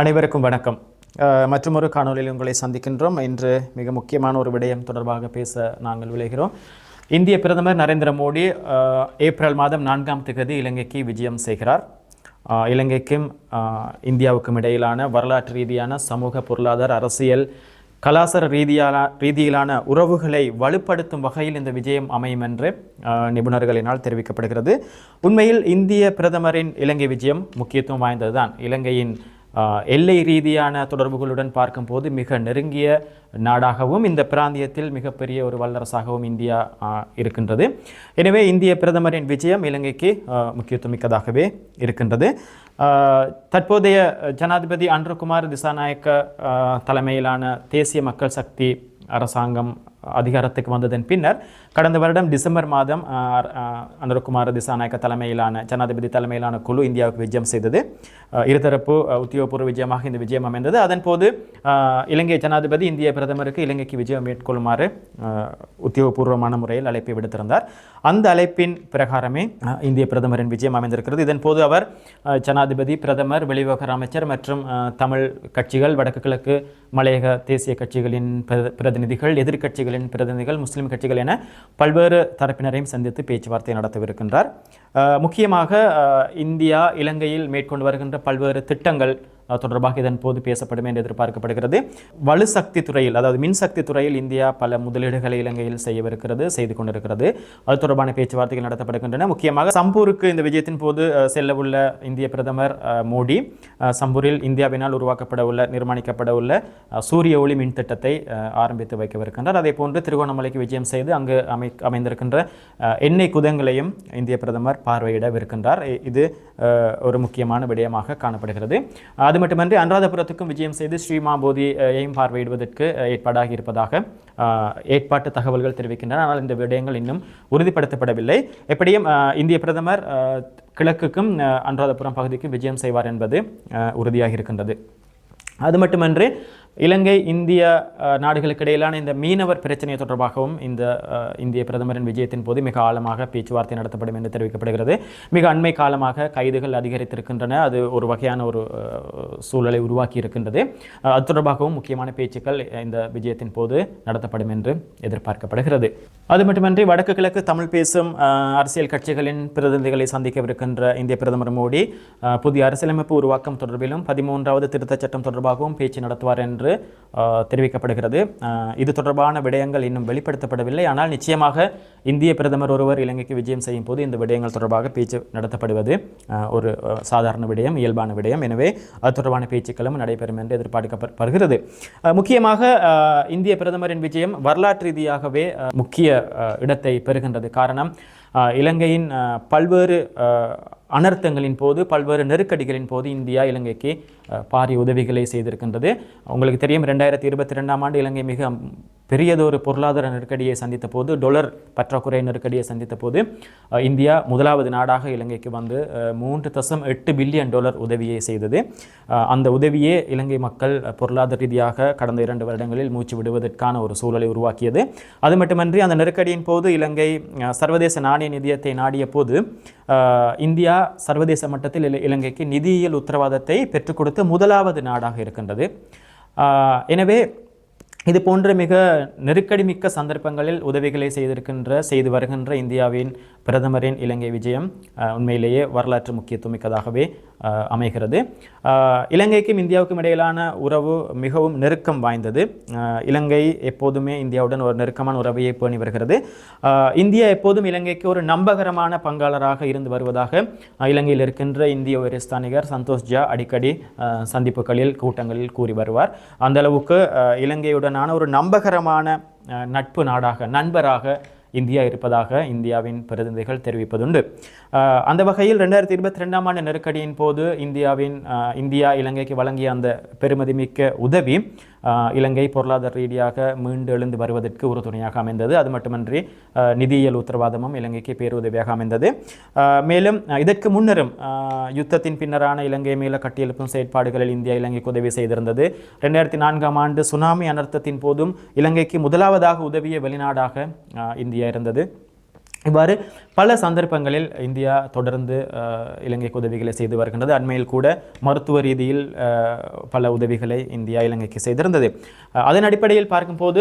அனைவருக்கும் வணக்கம். மற்றொரு மற்றுமொரு காணொலியில் உங்களை சந்திக்கின்றோம். இன்று மிக முக்கியமான ஒரு விடயம் தொடர்பாக பேச நாங்கள் விளைகிறோம். இந்திய பிரதமர் நரேந்திர மோடி ஏப்ரல் மாதம் நான்காம் தேதி இலங்கைக்கு விஜயம் செய்கிறார். இலங்கைக்கும் இந்தியாவுக்கும் இடையிலான வரலாற்று ரீதியான சமூக பொருளாதார அரசியல் கலாசார ரீதியான ரீதியிலான உறவுகளை வலுப்படுத்தும் வகையில் இந்த விஜயம் அமையும் என்று நிபுணர்களினால் தெரிவிக்கப்படுகிறது. உண்மையில் இந்திய பிரதமரின் இலங்கை விஜயம் முக்கியத்துவம் வாய்ந்ததுதான். இலங்கையின் எல்லை ரீதியான தொடர்புகளுடன் பார்க்கும்போது மிக நெருங்கிய நாடாகவும் இந்த பிராந்தியத்தில் மிகப்பெரிய ஒரு வல்லரசாகவும் இந்தியா இருக்கின்றது. எனவே இந்திய பிரதமரின் விஜயம் இலங்கைக்கு முக்கியத்துவமிக்கதாகவே இருக்கின்றது. தற்போதைய ஜனாதிபதி அன்ருகுமார் திசாநாயக்க தலைமையிலான தேசிய மக்கள் சக்தி அரசாங்கம் அதிகாரத்துக்கு வந்ததன் பின்னர் கடந்த வருடம் டிசம்பர் மாதம் அஹ், அனுரகுமார திசாநாயக்க தலைமையிலான ஜனாதிபதி தலைமையிலான குழு இந்தியாவுக்கு விஜயம் செய்தது. இருதரப்பு உத்தியோகபூர்வ விஜயமாக இந்த விஜயம் அமைந்தது. அதன் போது இலங்கை ஜனாதிபதி இந்திய பிரதமருக்கு இலங்கைக்கு விஜயம் மேற்கொள்ளுமாறு உத்தியோகபூர்வமான முறையில் அழைப்பை விடுத்திருந்தார். அந்த அழைப்பின் பிரகாரமே இந்திய பிரதமரின் விஜயம் அமைந்திருக்கிறது. இதன் போது அவர் ஜனாதிபதி பிரதமர் வெளிவிவகார அமைச்சர் மற்றும் தமிழ் கட்சிகள் வடக்கு கிழக்கு மலையக தேசிய கட்சிகளின் பிரதிநிதிகள் எதிர்க்கட்சிகளின் பிரதிநிதிகள் முஸ்லிம் கட்சிகள் என பல்வேறு தரப்பினரையும் சந்தித்து பேச்சுவார்த்தை நடத்தவிருக்கின்றார். முக்கியமாக இந்தியா இலங்கையில் மேற்கொண்டு வருகின்ற பல்வேறு திட்டங்கள் தொடர்பாக இதன் போது பேசப்படும் என்று எதிர்பார்க்கப்படுகிறது. வலுசக்தி துறையில் அதாவது மின்சக்தி துறையில் இந்தியா பல முதலீடுகளை இலங்கையில் செய்யவிருக்கிறது செய்து கொண்டிருக்கிறது. அது தொடர்பான பேச்சுவார்த்தைகள் நடத்தப்படுகின்றன. முக்கியமாக சம்பூருக்கு இந்த விஜயத்தின் போது செல்ல உள்ள இந்திய பிரதமர் மோடி சம்பூரில் இந்தியாவினால் உருவாக்கப்பட உள்ள நிர்மாணிக்கப்பட உள்ள சூரிய ஒளி மின் திட்டத்தை ஆரம்பித்து வைக்கவிருக்கின்றார். அதே போன்று திருகோணமலைக்கு விஜயம் செய்து அங்கு அமை அமைந்திருக்கின்ற எண்ணெய் குதங்களையும் இந்திய பிரதமர் பார்வையிடவிருக்கின்றார். இது ஒரு முக்கியமான விடயமாக காணப்படுகிறது. அது மட்டுமன்றி அனுராதபுரத்துக்கும் விஜயம் செய்து ஸ்ரீமாபோதியையும் பார்வையிடுவதற்கு ஏற்பாடாகி இருப்பதாக ஏற்பாட்டு தகவல்கள் தெரிவிக்கின்றன. ஆனால் இந்த விடயங்கள் இன்னும் உறுதிப்படுத்தப்படவில்லை. எப்படியும் இந்திய பிரதமர் கிழக்குக்கும் அனுராதபுரம் பகுதிக்கும் விஜயம் செய்வார் என்பது உறுதியாக இருக்கின்றது. அது மட்டுமன்றி இலங்கை இந்திய நாடுகளுக்கு இடையிலான இந்த மீனவர் பிரச்சனை தொடர்பாகவும் இந்த இந்திய பிரதமரின் விஜயத்தின் போது மிக ஆழமாக பேச்சுவார்த்தை நடத்தப்படும் என்று தெரிவிக்கப்படுகிறது. மிக அண்மை காலமாக கைதுகள் அதிகரித்திருக்கின்றன. அது ஒரு வகையான ஒரு சூழலை உருவாக்கி இருக்கின்றது அது தொடர்பாகவும் முக்கியமான பேச்சுக்கள் இந்த விஜயத்தின் போது நடத்தப்படும் என்று எதிர்பார்க்கப்படுகிறது. அது மட்டுமன்றி வடக்கு கிழக்கு தமிழ் பேசும் அரசியல் கட்சிகளின் பிரதிநிதிகளை சந்திக்கவிருக்கின்ற இந்திய பிரதமர் மோடி புதிய அரசியலமைப்பு உருவாக்கம் தொடர்பிலும் பதிமூன்றாவது திருத்தச் சட்டம் தொடர்பாகவும் பேச்சு நடத்துவார் என்று என்று தெரிவிக்கப்படுகிறது. இது தொடர்பான விடயங்கள் இன்னும் வெளிப்படுத்தப்படவில்லை. ஆனால் நிச்சயமாக இந்திய பிரதமர் ஒருவர் இலங்கைக்கு விஜயம் செய்யும் போது இந்த விடயங்கள் தொடர்பாக பேச்சு நடத்தப்படுவது ஒரு சாதாரண விடயம் இயல்பான விடயம். எனவே அது தொடர்பான பேச்சுக்களும் நடைபெறும் என்று எதிர்பார்க்கப்படுகிறது. முக்கியமாக இந்திய பிரதமரின் விஜயம் வரலாற்று ரீதியாகவே முக்கிய இடத்தை பெறுகின்றது. காரணம் இலங்கையின் பல்வேறு அனர்த்தங்களின் போது பல்வேறு நெருக்கடிகளின் போது இந்தியா இலங்கைக்கு பாரிய உதவிகளை செய்திருக்கின்றது. உங்களுக்கு தெரியும் ரெண்டாயிரத்தி இருபத்தி ரெண்டாம் ஆண்டு இலங்கை மிக பெரியதொரு பொருளாதார நெருக்கடியை சந்தித்த போது டொலர் பற்றாக்குறை நெருக்கடியை சந்தித்த போது இந்தியா முதலாவது நாடாக இலங்கைக்கு வந்து மூன்று தசம் எட்டு பில்லியன் டாலர் உதவியை செய்தது. அந்த உதவியே இலங்கை மக்கள் பொருளாதார ரீதியாக கடந்த இரண்டு வருடங்களில் மூச்சு விடுவதற்கான ஒரு சூழலை உருவாக்கியது. அது மட்டுமன்றி அந்த நெருக்கடியின் போது இலங்கை சர்வதேச நாணய நிதியத்தை நாடிய போது இந்தியா சர்வதேச மட்டத்தில் இல- இலங்கைக்கு நிதியியல் உத்தரவாதத்தை பெற்றுக் கொடுத்த முதலாவது நாடாக இருக்கின்றது. எனவே இது போன்ற மிக நெருக்கடி மிக்க சந்தர்ப்பங்களில் உதவிகளை செய்திருக்கின்ற செய்து வருகின்ற இந்தியாவின் பிரதமரின் இலங்கை விஜயம் உண்மையிலேயே வரலாற்று முக்கியத்துவமிக்கதாகவே அமைகிறது. இலங்கைக்கும் இந்தியாவுக்கும் இடையிலான உறவு மிகவும் நெருக்கம் வாய்ந்தது. இலங்கை எப்போதுமே இந்தியாவுடன் ஒரு நெருக்கமான உறவையை பேணி வருகிறது. இந்தியா எப்போதும் இலங்கைக்கு ஒரு நம்பகரமான பங்காளராக இருந்து வருவதாக இலங்கையில் இருக்கின்ற இந்திய உயரஸ்தானிகர் சந்தோஷ் ஜா அடிக்கடி சந்திப்புகளில் கூட்டங்களில் கூறி வருவார். அந்த அளவுக்கு இலங்கையுடனான ஒரு நம்பகரமான நட்பு நாடாக நண்பராக இந்தியா இருப்பதாக இந்தியாவின் பிரதிநிதிகள் தெரிவிப்பதுண்டு. அந்த வகையில் ரெண்டாயிரத்தி இருபத்தி ரெண்டாம் ஆண்டு நெருக்கடியின் போது இந்தியாவின் இந்தியா இலங்கைக்கு வழங்கிய அந்த பெருமதிமிக்க உதவி இலங்கை பொருளாதார ரீதியாக மீண்டு எழுந்து வருவதற்கு உறுதுணையாக அமைந்தது. அது மட்டுமன்றி நிதியியல் உத்தரவாதமும் இலங்கைக்கு பேருதவியாக அமைந்தது. மேலும் இதற்கு முன்னரும் யுத்தத்தின் பின்னரான இலங்கை மேல கட்டியெழுப்பும் செயற்பாடுகளில் இந்தியா இலங்கைக்கு உதவி செய்திருந்தது. ரெண்டாயிரத்தி நான்காம் ஆண்டு சுனாமி அனர்த்தத்தின் போதும் இலங்கைக்கு முதலாவதாக உதவிய வெளிநாடாக இந்தியா இருந்தது. இவ்வாறு பல சந்தர்ப்பங்களில் இந்தியா தொடர்ந்து இலங்கைக்கு உதவிகளை செய்து வருகின்றது. அண்மையில் கூட மருத்துவ ரீதியில் பல உதவிகளை இந்தியா இலங்கைக்கு செய்திருந்தது. அதன் அடிப்படையில் பார்க்கும்போது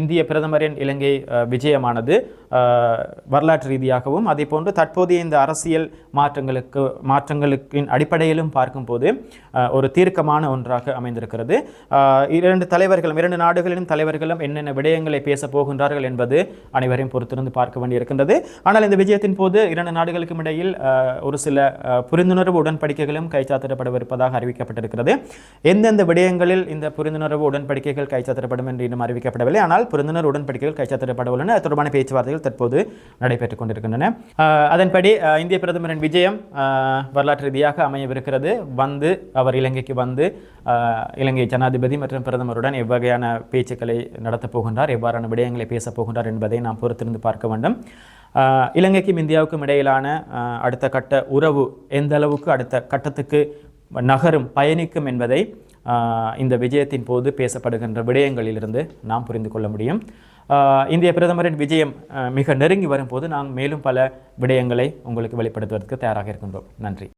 இந்திய பிரதமரின் இலங்கை விஜயமானது வரலாற்று ரீதியாகவும் அதே போன்று தற்போதைய இந்த அரசியல் மாற்றங்களுக்கு மாற்றங்களுக்கின் அடிப்படையிலும் பார்க்கும்போது ஒரு தீர்க்கமான ஒன்றாக அமைந்திருக்கிறது. இரண்டு தலைவர்களும் இரண்டு நாடுகளின் தலைவர்களும் என்னென்ன விடயங்களை பேசப் போகின்றார்கள் என்பது அனைவரையும் பொறுத்திருந்து பார்க்க இருக்கின்றது ஆனால் இந்த விஜயத்தின் போது இரண்டு நாடுகளுக்கும் இடையில் ஒரு சில புரிந்துணர்வு உடன்படிக்கைகளும் கைச்சாத்திடப்படவிருப்பதாக அறிவிக்கப்பட்டிருக்கிறது. எந்தெந்த விடயங்களில் இந்த புரிந்துணர்வு உடன்படிக்கைகள் கைச்சாத்திடப்படும் என்று இன்னும் அறிவிக்கப்படவில்லை. ஆனால் புரிந்துணர்வு உடன்படிக்கைகள் கைச்சாத்திடப்பட உள்ளன அது தொடர்பான பேச்சுவார்த்தைகள் தற்போது நடைபெற்றுக் கொண்டிருக்கின்றன. அதன்படி இந்திய பிரதமரின் விஜயம் வரலாற்று ரீதியாக அமையவிருக்கிறது. வந்து அவர் இலங்கைக்கு வந்து இலங்கை ஜனாதிபதி மற்றும் பிரதமருடன் எவ்வகையான பேச்சுக்களை நடத்தப் போகின்றார் எவ்வாறான விடயங்களை பேசப் போகின்றார் என்பதை நாம் பொறுத்திருந்து பார்க்க வேண்டும். இலங்கைக்கும் இந்தியாவுக்கும் இடையிலான அடுத்த கட்ட உறவு எந்த அளவுக்கு அடுத்த கட்டத்துக்கு நகரும் பயணிக்கும் என்பதை இந்த விஜயத்தின் போது பேசப்படுகின்ற விடயங்களிலிருந்து நாம் புரிந்து கொள்ள முடியும். இந்திய பிரதமரின் விஜயம் மிக நெருங்கி வரும்போது நாம் மேலும் பல விடயங்களை உங்களுக்கு வெளிப்படுத்துவதற்கு தயாராக இருக்கின்றோம். நன்றி.